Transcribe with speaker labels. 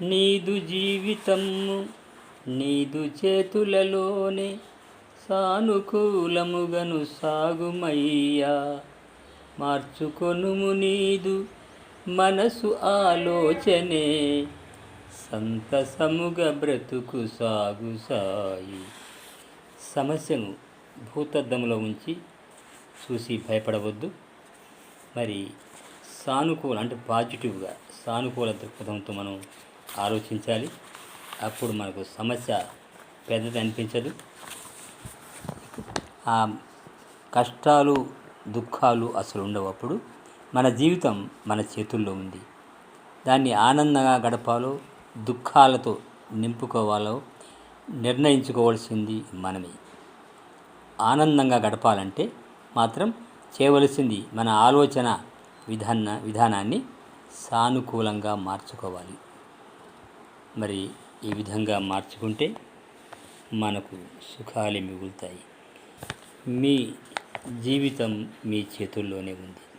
Speaker 1: నీదు జీవితము నీదు చేతులలోనే సానుకూలముగను సాగుమయ్యా. మార్చుకొనుము నీదు మనసు ఆలోచనే సంతసముగ బ్రతుకు సాగు సాయి. సమస్యను భూతద్దములో ఉంచి చూసి భయపడవద్దు. మరి సానుకూల అంటే పాజిటివ్గా సానుకూల దృక్పథంతో మనం ఆలోచించాలి. అప్పుడు మనకు సమస్య పెద్దది అనిపించదు. ఆ కష్టాలు దుఃఖాలు అసలు ఉండవు. అప్పుడు మన జీవితం మన చేతుల్లో ఉంది. దాన్ని ఆనందంగా గడపాలో దుఃఖాలతో నింపుకోవాలో నిర్ణయించుకోవాల్సింది మనమే. ఆనందంగా గడపాలంటే మాత్రం చేయవలసింది మన ఆలోచన విధాన విధానాన్ని సానుకూలంగా మార్చుకోవాలి. మరి ఈ విధంగా మార్చుకుంటే మనకు సుఖాలు మిగులుతాయి. మీ జీవితం మీ చేతుల్లోనే ఉంది.